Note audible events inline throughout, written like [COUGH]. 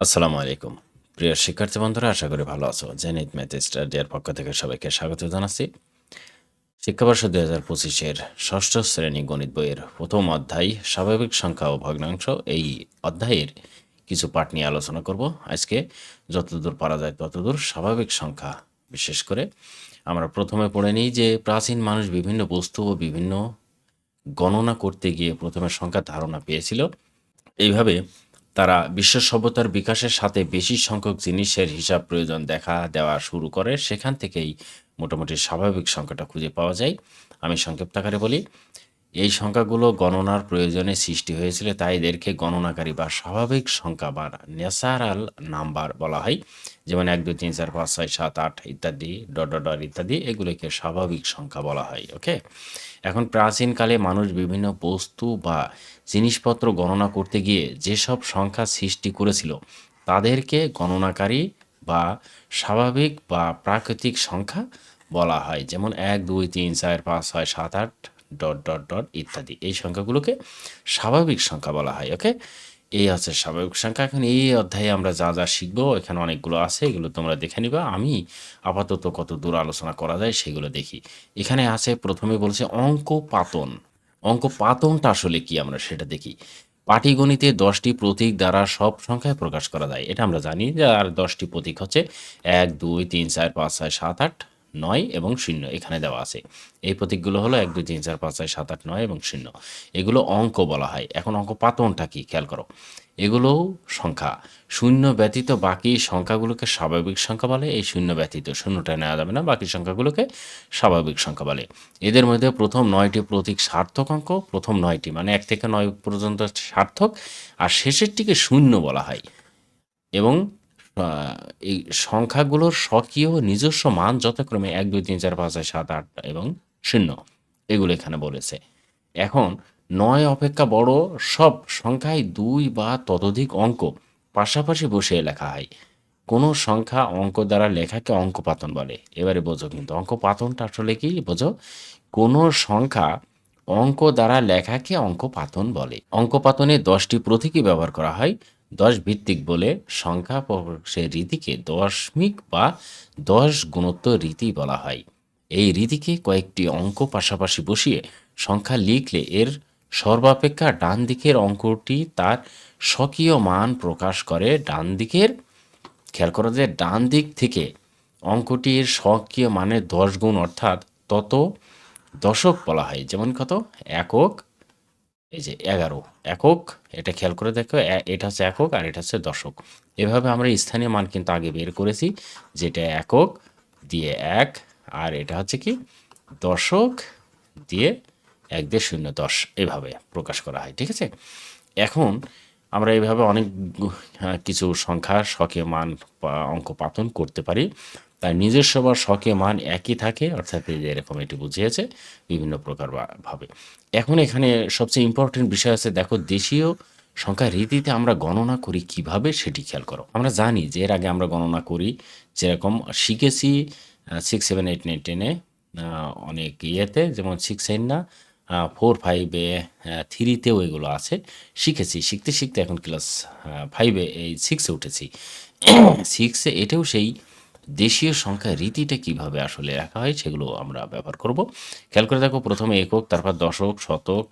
আসসালামু আলাইকুম। প্রিয় শিক্ষার্থী বন্ধুরা, আশা করি ভালো আছো। জেনিত ম্যাথ স্টাডিয়ার পক্ষ থেকে সবাইকে স্বাগত জানাচ্ছি। শিক্ষাবর্ষ দুই হাজার পঁচিশের ষষ্ঠ শ্রেণি গণিত বইয়ের প্রথম অধ্যায়, স্বাভাবিক সংখ্যা ও ভগ্নাংশ। এই অধ্যায়ের কিছু পাঠ নিয়ে আলোচনা করব। আজকে যতদূর পারা যায় ততদূর স্বাভাবিক সংখ্যা। বিশেষ করে আমরা প্রথমে পড়ে নিই যে প্রাচীন মানুষ বিভিন্ন বস্তু ও বিভিন্ন গণনা করতে গিয়ে প্রথমে সংখ্যার ধারণা পেয়েছিল। এইভাবে তারা বিশ্ব সভ্যতার বিকাশের সাথে বেশি সংখ্যক জিনিসের হিসাব প্রয়োজন দেখা দেওয়া শুরু করে, সেখান থেকেই মোটামুটি স্বাভাবিক সংখ্যাটা খুঁজে পাওয়া যায়। আমি সংক্ষিপ্ত আকারে বলি এই সংখ্যাগুলো গণনার প্রয়োজনে সৃষ্টি হয়েছিল, তাই এদেরকে গণনাকারী বা স্বাভাবিক সংখ্যা বা ন্যাচারাল নাম্বার বলা হয়। যেমন এক, দুই, তিন, চার, পাঁচ, ছয়, সাত, আট ইত্যাদি, ডট ডট ইত্যাদি, এগুলোকে স্বাভাবিক সংখ্যা বলা হয়, ওকে? এখন প্রাচীনকালে মানুষ বিভিন্ন বস্তু বা জিনিসপত্র গণনা করতে গিয়ে যেসব সংখ্যা সৃষ্টি করেছিল, তাদেরকে গণনাকারী বা স্বাভাবিক বা প্রাকৃতিক সংখ্যা বলা হয়। যেমন এক, দুই, তিন, চার, পাঁচ, ছয়, সাত, আট ডট ডট ডট ইত্যাদি। এই সংখ্যাগুলোকে স্বাভাবিক সংখ্যা বলা হয় ওকে এই হচ্ছে স্বাভাবিক সংখ্যা। এখন এই অধ্যায়ে আমরা যা যা শিখব, এখানে অনেকগুলো আছে, এগুলো তোমরা দেখে নিবা। আমি আপাতত কত দূর আলোচনা করা যায় সেগুলো দেখি। এখানে আছে, প্রথমে বলছে অঙ্ক পাতন অঙ্ক পাতনটা আসলে কি আমরা সেটা দেখি। পাটিগণিতে দশটি প্রতীক দ্বারা সব সংখ্যায় প্রকাশ করা যায়। এটা আমরা জানি যে আর দশটি প্রতীক হচ্ছে এক, দুই, তিন, চার, পাঁচ, ছয়, সাত, আট নয় এবং শূন্য এখানে দেওয়া আছে। এই প্রতীকগুলো হলো এক, দুই, তিন, চার, পাঁচ, ছয়, সাত, আট, নয় এবং শূন্য। এগুলো অঙ্ক বলা হয়। এখন অঙ্ক পাতনটা কি? খেয়াল করো। এগুলো সংখ্যা। শূন্য ব্যতীত বাকি সংখ্যাগুলোকে স্বাভাবিক সংখ্যা বলে। এই শূন্য ব্যতীত শূন্যটা নেওয়া যাবে না, বাকি সংখ্যাগুলোকে স্বাভাবিক সংখ্যা বলে। এদের মধ্যে প্রথম নয়টি প্রতীক সার্থক অঙ্ক, প্রথম নয়টি মানে এক থেকে নয় পর্যন্ত সার্থক, আর শেষেরটিকে শূন্য বলা হয়। এবং এই সংখ্যাগুলোর স্বকীয় নিজস্ব মান যথাক্রমে এক, দুই, তিন, চার, পাঁচ, ছয়, সাত, আট এবং শূন্য। এগুলো এখানে বলেছে। এখন নয় অপেক্ষা বড় সব সংখ্যায় দুই বা ততোধিক অঙ্ক। পাশাপাশি বসে লেখা হয়, কোনো সংখ্যা অঙ্ক দ্বারা লেখাকে অঙ্কপাতন বলে। এবারে বোঝো কিন্তু অঙ্কপাতনটা আসলে কি? বোঝো, কোনো সংখ্যা অঙ্ক দ্বারা লেখাকে অঙ্কপাতন বলে। অঙ্কপাতনে দশটি প্রতীকী ব্যবহার করা হয়। দশ ভিত্তিক বলে সংখ্যা প্রকাশের রীতিকে দশমিক বা দশ গুণত্ব রীতি বলা হয়। এই রীতিকে কয়েকটি অঙ্ক পাশাপাশি বসিয়ে সংখ্যা লিখলে এর সর্বাপেক্ষা ডান দিকের অঙ্কটি তার স্বকীয় মান প্রকাশ করে ডান দিকের খেয়াল করা যে ডান দিক থেকে অঙ্কটির স্বকীয় মানে দশ গুণ অর্থাৎ তত দশক বলা হয়, যেমন কত? একক এই যে এগারো, একক, এটা খেয়াল করে দেখো এটা হচ্ছে একক আর এটা হচ্ছে দশক। এভাবে আমরা স্থানীয় মান কিন্তু আগে বের করেছি, যেটা একক দিয়ে এক, আর এটা হচ্ছে কি দশক দিয়ে এক দিয়ে শূন্য দশ, এভাবে প্রকাশ করা হয়, ঠিক আছে? এখন আমরা এইভাবে অনেক কিছু সংখ্যার শখে মান অঙ্ক পাতন করতে পারি। তার নিজস্ব বা শখে মান একই থাকে, অর্থাৎ এরকম এটি বুঝিয়েছে, বিভিন্ন প্রকার ভাবে। এখন এখানে সবচেয়ে ইম্পর্টেন্ট বিষয় আছে, দেখো দেশীয় সংখ্যা রীতিতে আমরা গণনা করি কীভাবে সেটি খেয়াল করো। আমরা জানি যে এর আগে আমরা গণনা করি যেরকম শিখেছি সিক্স সেভেন এইট নাইন টেনে অনেক ইয়েতে, যেমন সিক্স এইট না ফোর ফাইভে থ্রিতেও এগুলো আছে, শিখেছি। শিখতে শিখতে এখন ক্লাস ফাইভে এই সিক্সে উঠেছি। [CLEARS THROAT] সিক্সে এটাও সেই দেশীয় সংখ্যা রীতিটা কীভাবে আসলে রাখা হয় সেগুলো আমরা ব্যবহার করব। খেয়াল করে দেখো প্রথমে একক, তারপর দশক, শতক,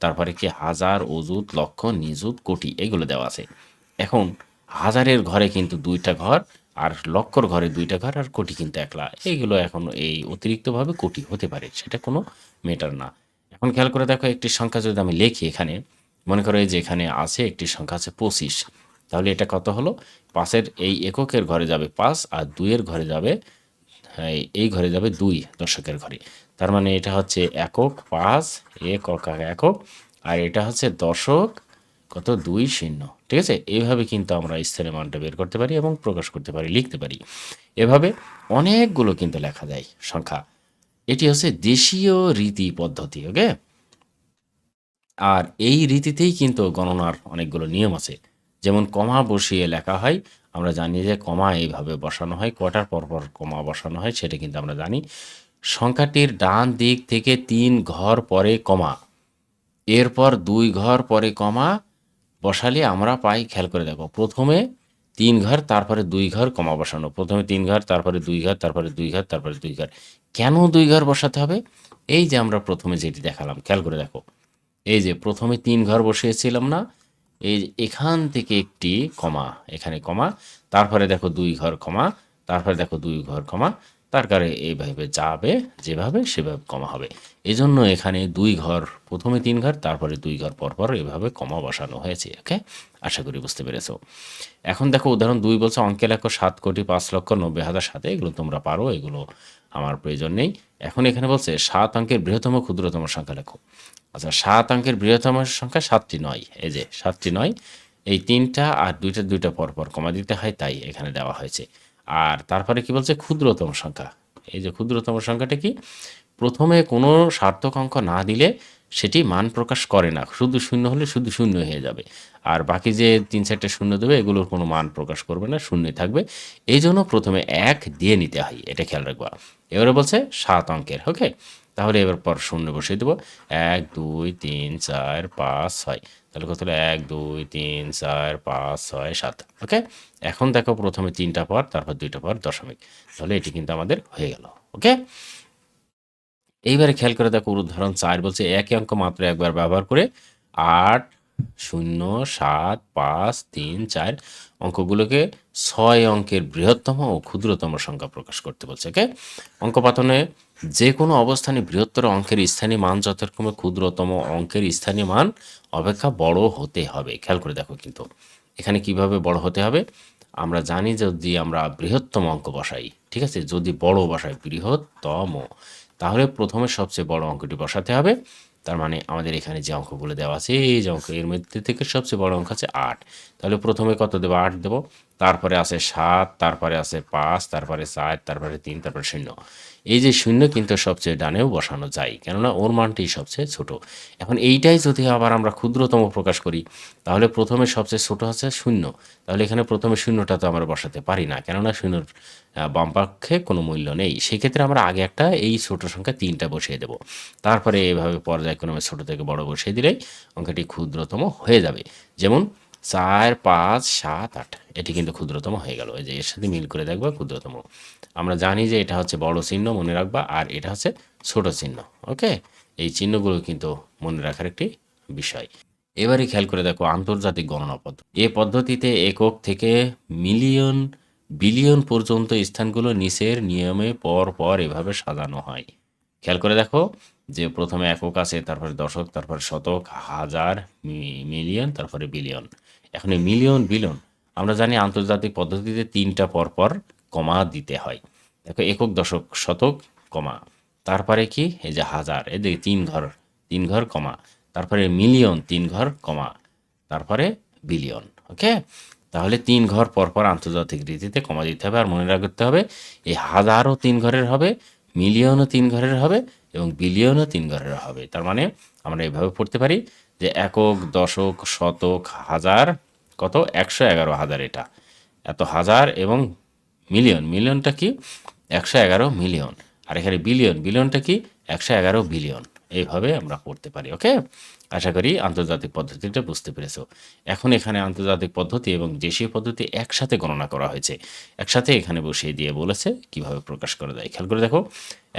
তারপরে কি হাজার অজুত লক্ষ, নিযুত, কোটি এগুলো দেওয়া আছে। এখন হাজারের ঘরে কিন্তু দুইটা ঘর আর লক্ষর ঘরে দুইটা ঘর আর কোটি কিন্তু একলা। এইগুলো এখন এই অতিরিক্তভাবে কোটি হতে পারে, সেটা কোনো মেটার না। এখন খেয়াল করে দেখো একটি সংখ্যা যদি আমি লিখি এখানে, মনে করো যে এখানে আছে, একটি সংখ্যা আছে পঁচিশ। তাহলে এটা কত হলো? পাঁচের এই এককের ঘরে যাবে পাঁচ আর দুইয়ের ঘরে যাবে এই- এই ঘরে যাবে দুই দশকের ঘরে। তার মানে এটা হচ্ছে একক পাঁচ, একক একক, আর এটা হচ্ছে দশক কত? দুই শূন্য। ঠিক আছে? এইভাবে কিন্তু আমরা স্থানীয় মানটা বের করতে পারি এবং প্রকাশ করতে পারি, লিখতে পারি। এভাবে অনেকগুলো কিন্তু লেখা যায় সংখ্যা। এটি হচ্ছে দেশীয় রীতি পদ্ধতি, ওকে? আর এই রীতিতেই কিন্তু গণনার অনেকগুলো নিয়ম আছে। যেমন কমা বসিয়ে লেখা হয়, আমরা জানি যে কমা এইভাবে বসানো হয় কটার পর পর কমা বসানো হয় সেটা কিন্তু আমরা জানি। সংখ্যাটির ডান দিক থেকে তিন ঘর পরে কমা। এরপর দুই ঘর পরে কমা বসালে আমরা পাই, খেয়াল করে দেখো, প্রথমে তিন ঘর, তারপরে দুই ঘর কমা বসানো। প্রথমে তিন ঘর, তারপরে দুই ঘর, তারপরে দুই ঘর, তারপরে দুই ঘর। কেন দুই ঘর বসাতে হবে? এই যে আমরা প্রথমে যেটি দেখালাম, খেয়াল করে দেখো। এই যে প্রথমে তিন ঘর বসিয়েছিলাম না এই এখান থেকে একটি কমা, এখানে কমা, তারপরে দেখো দুই ঘর কমা, তারপরে দেখো দুই ঘর কমা, তার কারণে এইভাবে যাবে, যেভাবে সেভাবে কমা হবে। এই জন্য এখানে দুই ঘর, প্রথমে তিন ঘর, তারপরে দুই ঘর পর পর এভাবে কমা বসানো হয়েছে, ওকে? আশা করি বুঝতে পেরেছ। এখন দেখো উদাহরণ দুই বলছে অঙ্কে লেখো সাত কোটি পাঁচ লক্ষ নব্বই হাজার সাথে এগুলো তোমরা পারো, এগুলো আমার প্রয়োজন নেই। এখন এখানে বলছে, সাত অঙ্কের বৃহত্তম ক্ষুদ্রতম সংখ্যা লেখো। আচ্ছা সাত অঙ্কের বৃহত্তম সংখ্যা সাতটি নয়। এই যে, সাতটি নয়। এই তিনটা আর দুইটা দুইটা পর পর কমা দিতে হয়, তাই এখানে দেওয়া হয়েছে। আর তারপরে কি বলছে? ক্ষুদ্রতম সংখ্যা। এই যে, ক্ষুদ্রতম সংখ্যাটা কি? প্রথমে কোনো সার্থক অঙ্ক না দিলে সেটি মান প্রকাশ করে না। শুধু শূন্য হলে শুধু শূন্য হয়ে যাবে। আর বাকি যে তিন চারটে শূন্য দেবে, এগুলোর কোনো মান প্রকাশ করবে না, শূন্যই থাকবে। এই জন্য প্রথমে এক দিয়ে নিতে হয়, এটা খেয়াল রাখবা। এবারে বলছে সাত অঙ্কের, ওকে? তাহলে এবার পর শূন্য বসিয়ে দেবো। এক, দুই, তিন, চার, পাঁচ, ছয়। তাহলে কত হলো? এক, দুই, তিন, চার, পাঁচ, ছয়, সাত, ওকে? এখন দেখো প্রথমে তিনটা পর, তারপর দুইটা পর দশমিক। তাহলে এটি কিন্তু আমাদের হয়ে গেল, ওকে? এইবারে খেয়াল করে দেখো উদাহরণ চার বলছে একই অঙ্ক মাত্র একবার ব্যবহার করে আট, শূন্য, সাত, পাঁচ, তিন, চার অঙ্কগুলোকে ছয় অঙ্কের বৃহত্তম ও ক্ষুদ্রতম সংখ্যা প্রকাশ করতে বলছে ওকে অঙ্ক পাতনে যে কোনো অবস্থানে বৃহত্তর অঙ্কের স্থানীয় মান, যথাক্রমে ক্ষুদ্রতম অঙ্কের স্থানীয় মান অপেক্ষা বড় হতে হবে। খেয়াল করে দেখো কিন্তু, এখানে কীভাবে বড় হতে হবে? আমরা জানি যদি আমরা বৃহত্তম অঙ্ক বসাই, ঠিক আছে? যদি বড় বসাই, বৃহত্তম। তাহলে প্রথমে সবচেয়ে বড় অঙ্কটি বসাতে হবে। তার মানে আমাদের এখানে যে অঙ্ক বলে দেওয়া আছে, এই যে অঙ্ক, এর মধ্যে থেকে সবচেয়ে বড় অঙ্ক আছে আট। তাহলে প্রথমে কত দেবো? আট দেবো। তারপরে আছে সাত, তারপরে আছে পাঁচ, তারপরে চার, তারপরে তিন, তারপরে শূন্য। এই যে শূন্য কিন্তু সবচেয়ে ডানেও বসানো যায় কেননা ওর মানটি সবচেয়ে ছোট। এখন এইটাই যদি আবার আমরা ক্ষুদ্রতম প্রকাশ করি তাহলে প্রথমে সবচেয়ে ছোট হচ্ছে শূন্য। তাহলে এখানে প্রথমে শূন্যটা তো আমরা বসাতে পারি না কেননা শূন্যর আহ, বাম পক্ষে কোনো মূল্য নেই। সেক্ষেত্রে আমরা আগে একটা এই ছোট সংখ্যা তিনটা বসিয়ে দেব। তারপরে এভাবে পর্যায়ক্রমে ছোট থেকে বড় বসিয়ে দিলেই অঙ্কটি ক্ষুদ্রতম হয়ে যাবে। যেমন চার, পাঁচ, সাত, আট। এটি কিন্তু ক্ষুদ্রতম হয়ে গেল। যে এর সাথে মিল করে দেখবা ক্ষুদ্রতম। আমরা জানি যে এটা হচ্ছে বড় চিহ্ন মনে রাখবা আর এটা হচ্ছে ছোট চিহ্ন, ওকে? এই চিহ্নগুলো কিন্তু মনে রাখার একটি বিষয়। এবারে খেয়াল করে দেখো আন্তর্জাতিক গণনা পদ্ধতি এ পদ্ধতিতে একক থেকে মিলিয়ন, বিলিয়ন পর্যন্ত স্থানগুলো নিচের নিয়মে পর পর এভাবে সাজানো হয়। খেয়াল করে দেখো যে প্রথমে একক আছে, তারপরে দশক, তারপরে শতক, হাজার মিলিয়ন, তারপরে বিলিয়ন। এখন এই মিলিয়ন, বিলিয়ন, আমরা জানি আন্তর্জাতিক পদ্ধতিতে তিনটা পর পর কমা দিতে হয়। দেখো, একক দশক, শতক, কমা। তারপরে কি? এই যে হাজার, এই যে তিন ঘর তিন ঘর, কমা। তারপরে মিলিয়ন, তিন ঘর, কমা। তারপরে বিলিয়ন, ওকে? তাহলে তিন ঘর পর পর আন্তর্জাতিক রীতিতে কমা দিতে হবে। আর মনে রাখতে হবে, এই হাজারও তিন ঘরের হবে, মিলিয়নও তিন ঘরের হবে এবং বিলিয়নও তিন ঘরের হবে। তার মানে আমরা এভাবে পড়তে পারি যে একক, দশক, শতক, হাজার, কত? একশো এগারো হাজার এটা। এত হাজার এবং মিলিয়ন। মিলিয়নটা কি? একশো এগারো মিলিয়ন। আর এখানে বিলিয়ন। বিলিয়নটা কি? একশো এগারো বিলিয়ন। এইভাবে আমরা পড়তে পারি, ওকে? আশা করি আন্তর্জাতিক পদ্ধতিটা বুঝতে পেরেছ। এখন এখানে আন্তর্জাতিক পদ্ধতি এবং দেশীয় পদ্ধতি একসাথে গণনা করা হয়েছে। একসাথে এখানে বসিয়ে দিয়ে বলেছে কীভাবে প্রকাশ করা যায়। খেয়াল করে দেখো,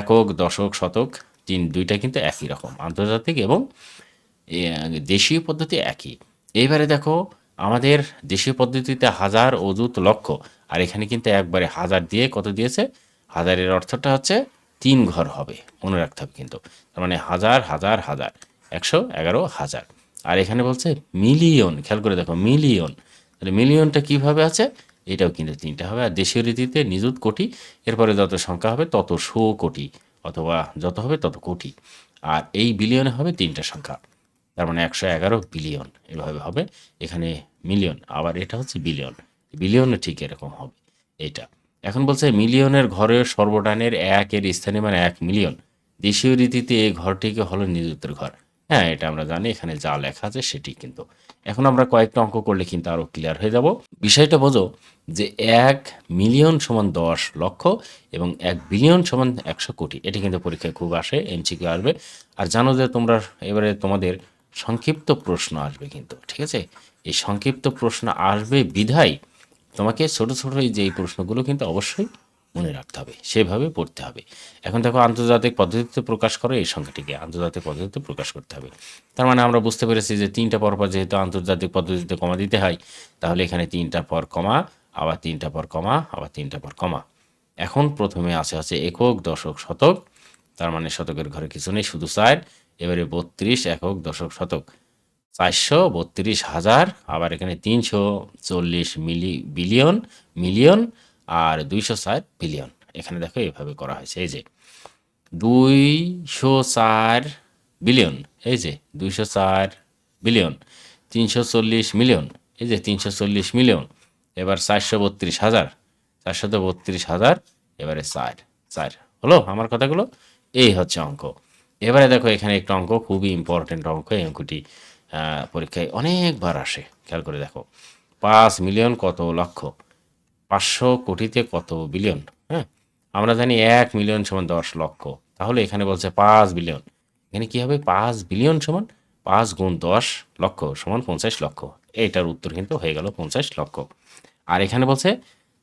একক, দশক, শতক, তিন, দুইটা কিন্তু একই রকম। আন্তর্জাতিক এবং দেশীয় পদ্ধতি একই। এইবারে দেখো, আমাদের দেশীয় পদ্ধতিতে হাজার অযুত লক্ষ, আর এখানে কিন্তু একবারে হাজার দিয়ে কত দিয়েছে? হাজারের অর্থটা হচ্ছে তিন ঘর হবে, মনে রাখতে হবে কিন্তু। তার মানে হাজার হাজার হাজার, একশো, এগারো, হাজার। আর এখানে বলছে মিলিয়ন, খেয়াল করে দেখো, মিলিয়ন। তাহলে মিলিয়নটা কীভাবে আছে? এটাও কিন্তু তিনটা হবে। আর দেশীয় রীতিতে নিযুত কোটি, এরপরে যত সংখ্যা হবে, তত শো কোটি, অথবা যত হবে তত কোটি। আর এই বিলিয়নে হবে তিনটা সংখ্যা। তার মানে একশো এগারো বিলিয়ন এভাবে হবে, এখানে মিলিয়ন। আবার এটা হচ্ছে বিলিয়ন। বিলিয়নও ঠিক এরকম হবে, এটা। এখন বলছে মিলিয়নের ঘরের সর্বডানের একের স্থানে মানে এক মিলিয়ন। দেশীয় রীতিতে এই ঘরটিকে হলো নিযুক্তের ঘর। হ্যাঁ এটা আমরা জানি, এখানে যা লেখা আছে সেটি কিন্তু। এখন আমরা কয়েকটা অঙ্ক করলে কিন্তু আরও ক্লিয়ার হয়ে যাব। বিষয়টা বোঝো যে এক মিলিয়ন সমান দশ লক্ষ এবং এক বিলিয়ন সমান একশো কোটি। এটি কিন্তু পরীক্ষায় খুব আসে এমসিকিউ আসবে। আর জানো যে তোমরা এবারে তোমাদের সংক্ষিপ্ত প্রশ্ন আসবে কিন্তু, ঠিক আছে? এই সংক্ষিপ্ত প্রশ্ন আসবে বিধায় তোমাকে ছোট ছোট এই যে এই প্রশ্নগুলো কিন্তু অবশ্যই মনে রাখতে হবে, সেভাবে পড়তে হবে। এখন দেখো আন্তর্জাতিক পদ্ধতিতে প্রকাশ করো, এই সংখ্যাটিকে আন্তর্জাতিক পদ্ধতিতে প্রকাশ করতে হবে। তার মানে আমরা বুঝতে পেরেছি যে তিনটা পর যেহেতু আন্তর্জাতিক পদ্ধতিতে কমা দিতে হয়, তাহলে এখানে তিনটা পর কমা, আবার তিনটা পর কমা, আবার তিনটা পর কমা। এখন প্রথমে আছে হচ্ছে একক, দশক, শতক। তার মানে শতকের ঘরে কিছু নেই, শুধু চার এবারে বত্রিশ, একক, দশক, শতক। চারশো বত্রিশ হাজার, আবার এখানে তিনশো চল্লিশ মিলি বিলিয়ন মিলিয়ন, আর দুইশো চার বিলিয়ন। এখানে দেখো এভাবে করা হয়েছে, এই যে। দুইশো চার বিলিয়ন, এই যে, দুইশো চার বিলিয়ন, তিনশো চল্লিশ মিলিয়ন, এই যে, তিনশো চল্লিশ মিলিয়ন। এবার চারশো বত্রিশ হাজার চারশত বত্রিশ হাজার, এবারে চার চার। হলো আমার কথাগুলো? এই হচ্ছে অঙ্ক। এবারে দেখো এখানে একটা অঙ্ক, খুবই ইম্পর্টেন্ট অঙ্ক, এই অঙ্কটি। পরীক্ষায় অনেকবার আসে। খেয়াল করে দেখো, পাঁচ মিলিয়ন কত লক্ষ? পাঁচশো কোটিতে কত বিলিয়ন? হ্যাঁ আমরা জানি এক মিলিয়ন সমান দশ লক্ষ। তাহলে এখানে বলছে পাঁচ বিলিয়ন। এখানে কী হবে? পাঁচ বিলিয়ন সমান পাঁচ গুণ দশ লক্ষ সমান পঞ্চাশ লক্ষ। এইটার উত্তর কিন্তু হয়ে গেল পঞ্চাশ লক্ষ। আর এখানে বলছে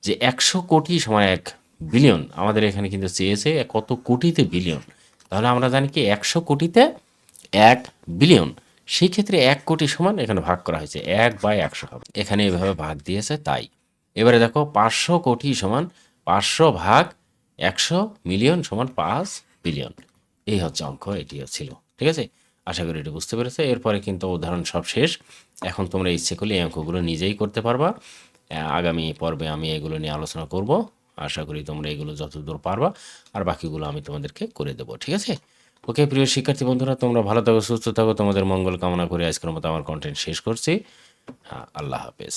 যে একশো কোটি সমান এক বিলিয়ন। আমাদের এখানে কিন্তু চেয়েছে কত কোটিতে বিলিয়ন। তাহলে আমরা জানি কি একশো কোটিতে এক বিলিয়ন। সেই ক্ষেত্রে এক কোটি সমান এখানে ভাগ করা হয়েছে, এক বাই একশো হবে। এখানে এভাবে ভাগ দিয়েছে তাই। এবারে দেখো, পাঁচশো কোটি সমান পাঁচশো ভাগ একশো মিলিয়ন সমান পাঁচ বিলিয়ন। এই হচ্ছে অঙ্ক, এটিও ছিল, ঠিক আছে? আশা করি এটি বুঝতে পেরেছে। এরপরে কিন্তু উদাহরণ সব শেষ। এখন তোমরা ইচ্ছে করলে এই অঙ্কগুলো নিজেই করতে পারবা। আগামী পর্বে আমি এগুলো নিয়ে আলোচনা করব। আশা করি তোমরা এগুলো যতদূর পারবা, আর বাকিগুলো আমি তোমাদেরকে করে দেবো, ঠিক আছে? ওকে প্রিয় শিক্ষার্থী বন্ধুরা, তোমরা ভালো থাকো, সুস্থ থাকো। তোমাদের মঙ্গল কামনা করে। আজকের মতো আমার কন্টেন্ট শেষ করছি। হ্যাঁ আল্লাহ হাফেজ।